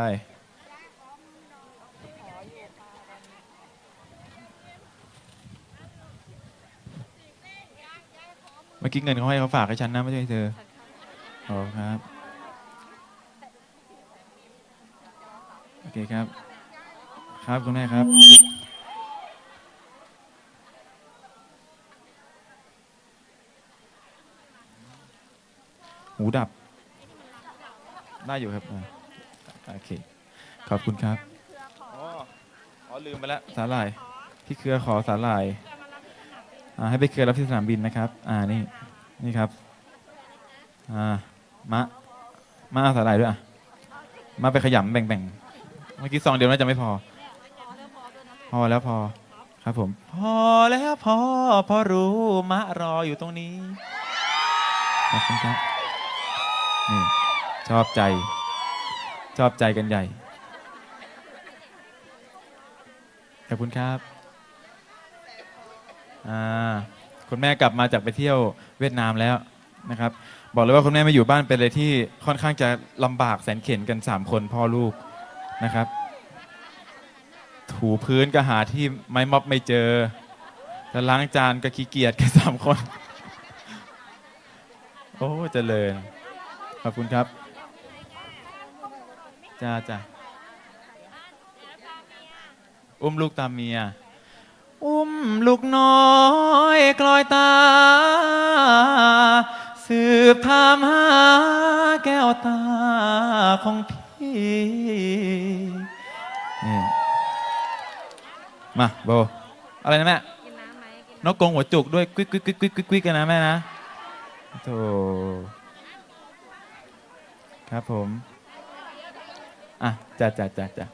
ไปเมื่อกี้เงินเขาให้เขาฝากให้ฉันนะไม่ใช่เธอขอบครับ โอเคครับ ครับคุณแม่ครับ หูดับ ได้อยู่ครับ โอเค ขอบคุณครับ อ๋ออ๋อลืมไปแล้วสาหร่าย พี่เครือขอสาหร่ายอ่าให้ไปเครือรับที่สนามบินนะครับ อ่านี่นี่ครับ อ่ามะมาเอาสาหร่ายด้วยอะ มาไปขยำแบ่งๆ เมื่อกี้ซองเดียวน่าจะไม่พอ พอแล้วพอ ครับผม พอแล้วพอ พอรู้มะรออยู่ตรงนี้ขอบคุณครับนี่ชอบใจ ชอบใจกันใหญ่ ขอบคุณครับอ่าคุณแม่กลับมาจากไปเที่ยวเวียดนามแล้วนะครับ บอกเลยว่าคุณแม่ไม่อยู่บ้านเป็นเลยที่ค่อนข้างจะลำบากแสนเข็นกัน 3 คนพ่อลูกนะครับ ถูพื้นก็หาที่ไม้ม็อบไม่เจอแล้วล้างจานก็ขี้เกียจกันสามคน โอ้เจริญ ขอบคุณครับ จ้าจ้าอุ้มลูกตามเมีย อุ้มลูกน้อยกลอยตา สืบถามหาแก้วตาของพี่นี่มาโบอะไรนะแม่นกกงหัวจุกด้วยกวิกกวิกกวิกกวิกกวิกกวิกกันนะแม่นะโธ่ครับผม อะจ้าจ้าจ้าจ้า